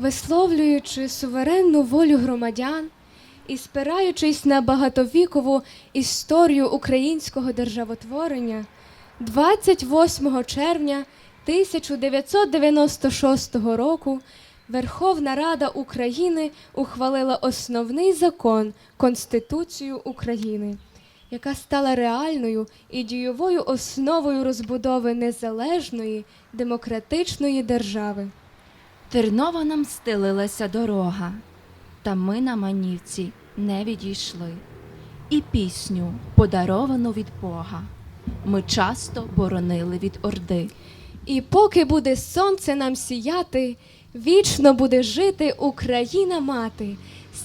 висловлюючи суверенну волю громадян і спираючись на багатовікову історію українського державотворення, 28 червня 1996 року Верховна Рада України ухвалила основний закон Конституцію України, яка стала реальною і дієвою основою розбудови незалежної демократичної держави. Терново нам стелилася дорога, та ми на манівці не відійшли. І пісню, подаровану від Бога, ми часто боронили від Орди. І поки буде сонце нам сіяти, вічно буде жити Україна мати,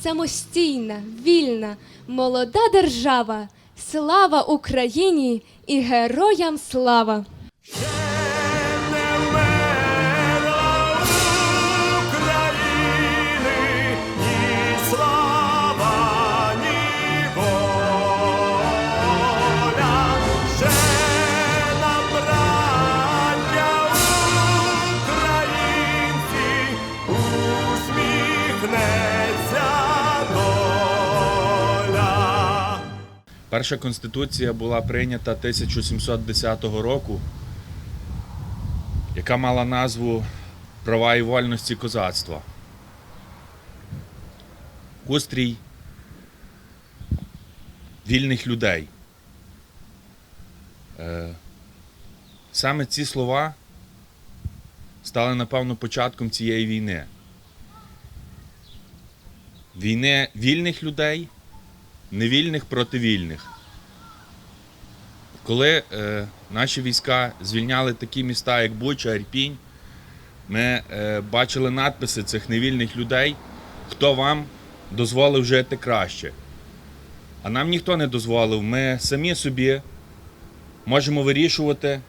самостійна, вільна, молода держава. Слава Україні і героям слава! Перша конституція була прийнята 1710 року, яка мала назву Права і вольності козацтва. Устрій вільних людей. Е, Саме ці слова стали, напевно, початком цієї війни. Війни вільних людей невільних проти вільних. Коли е, наші війська звільняли такі міста, як Буча, Ірпінь, ми е, бачили надписи цих невільних людей, хто вам дозволив жити краще. А нам ніхто не дозволив. Ми самі собі можемо вирішувати,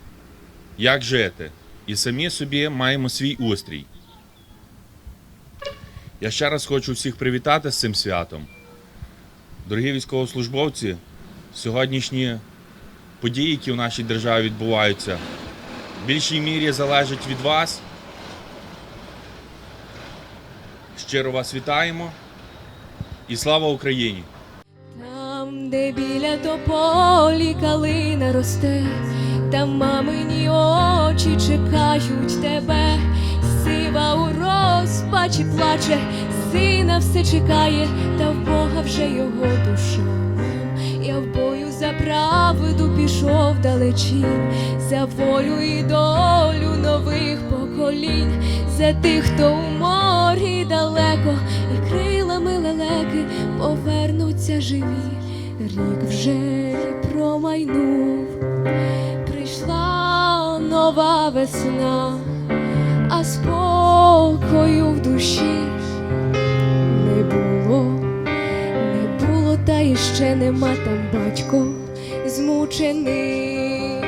як жити. І самі собі маємо свій устрій. Я ще раз хочу всіх привітати з цим святом. Дорогі військовослужбовці, сьогоднішні події, які в нашій державі відбуваються, в більшій мірі залежать від вас. Щиро вас вітаємо і слава Україні! Там, де біля тополі калина росте, там мамині очі чекають тебе, сива у розпачі плаче, сина все чекає, та в Бога вже його душа. Я в бою за правду пішов далечінь, за волю і долю нових поколінь, за тих, хто у морі далеко, і крилами лелеки повернуться живі. Рік вже промайнув, прийшла нова весна, а спокою в душі та іще нема там батько змучений,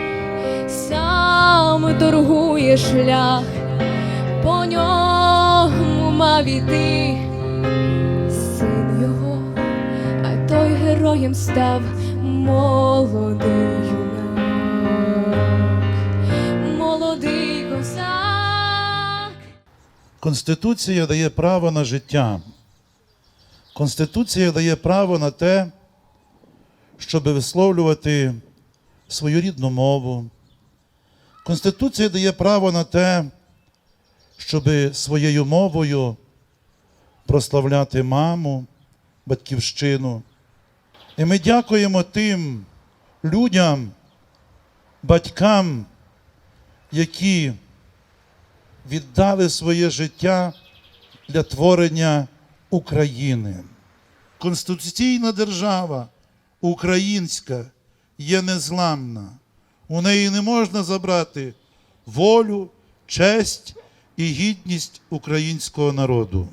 сам торгує шлях, по ньому мав іти син його, а той героєм став молодий молодий козак. Конституція дає право на життя. Конституція дає право на те, щоб висловлювати свою рідну мову. Конституція дає право на те, щоб своєю мовою прославляти маму, батьківщину. І ми дякуємо тим людям, батькам, які віддали своє життя для творення України. Конституційна держава українська є незламна. У неї не можна забрати волю, честь і гідність українського народу.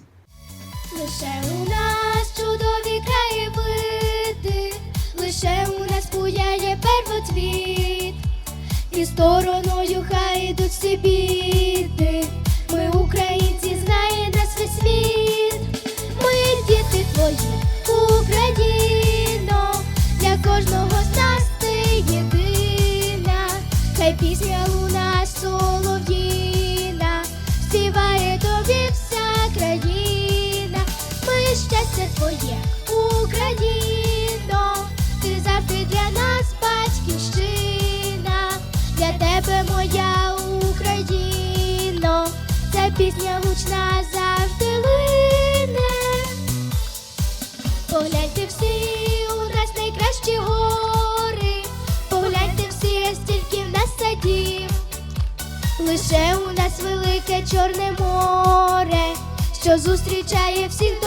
Лише у нас чудові краєвиди, лише у нас буяє первоцвіт, і стороною хай ідуть всі біди. Хай пісня луна солов'їна, співає тобі вся країна. серце твоє, Україно, ти завжди для нас батьківщина, для тебе моя Україно, ця пісня гучна завжди лине. Погляньте всі, Лише у нас велике чорне море, що зустрічає всіх